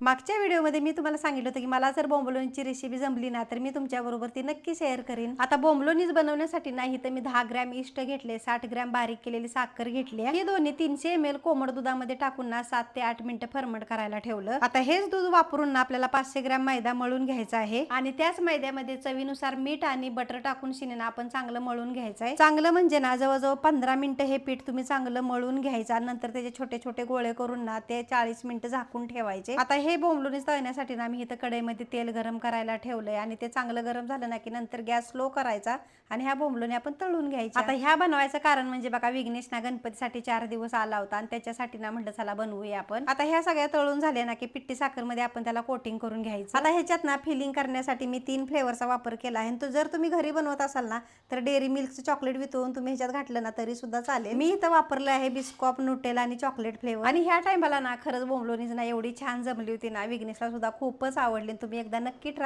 मागच्या व्हिडिओमध्ये मी तुम्हाला सांगितलं होतं की मला जर बोंबलोनीची रेसिपी जमली ना तर मी तुमच्याबरोबर ती नक्की शेअर करीन. आता बोंबलोनीच बनवण्यासाठी नाही तर मी दहा ग्रॅम इष्ट घेतले साठ ग्रॅम बारीक केलेली साखर घेतली हे दोन्ही तीनशे एम एल कोमट दुधामध्ये टाकून ना सात ते आठ मिनिटं फरमट करायला ठेवलं. आता हेच दूध वापरून ना आपल्याला पाचशे ग्रॅम मैदा मळून घ्यायचा आहे. आणि त्याच मैद्यामध्ये चवीनुसार मीठ आणि बटर टाकून शिनेना आपण चांगलं मळून घ्यायचं आहे. चांगलं म्हणजे ना जवळजवळ पंधरा मिनिटं हे पीठ तुम्ही चांगलं मळून घ्यायचं नंतर त्याचे छोटे छोटे गोळे करून ना ते चाळीस मिनिटं झाकून ठेवायचे. आता हे बोंबलुनीच तळण्यासाठी ना मी इथं कढईमध्ये तेल गरम करायला ठेवलंय आणि ते चांगलं गरम झालं ना की नंतर गॅस स्लो करायचा. आणि ह्या बोंबलुनी आपण तळून घ्यायच्या. आता ह्या बनवायचं कारण म्हणजे बघा विघ्नेश ना गणपतीसाठी चार दिवस आला होता आणि त्याच्यासाठी ना म्हटलं चला बनवूया आपण. आता ह्या सगळ्या तळून झाल्या ना की पिट्टी साखरमध्ये आपण त्याला कोटिंग करून घ्यायचं. आता ह्याच्यात ना फिलिंग करण्यासाठी मी तीन फ्लेवरचा वापर केला आहे. तो जर तुम्ही घरी बनवत असाल ना तर डेअरी मिल्कचं चॉकलेट वितळून तुम्ही ह्याच्यात घातलं ना तरी सुद्धा चालेल. मी इथं वापरलं आहे बिस्कॉप नुटेल आणि चॉकलेट फ्लेवर. आणि ह्या टायमाला ना खरंच बोंबलोनीच ना एवढी छान जमली होती ना विघ्नेशला सुद्धा खूपच आवडली तुम्ही एकदा नक्की ट्राय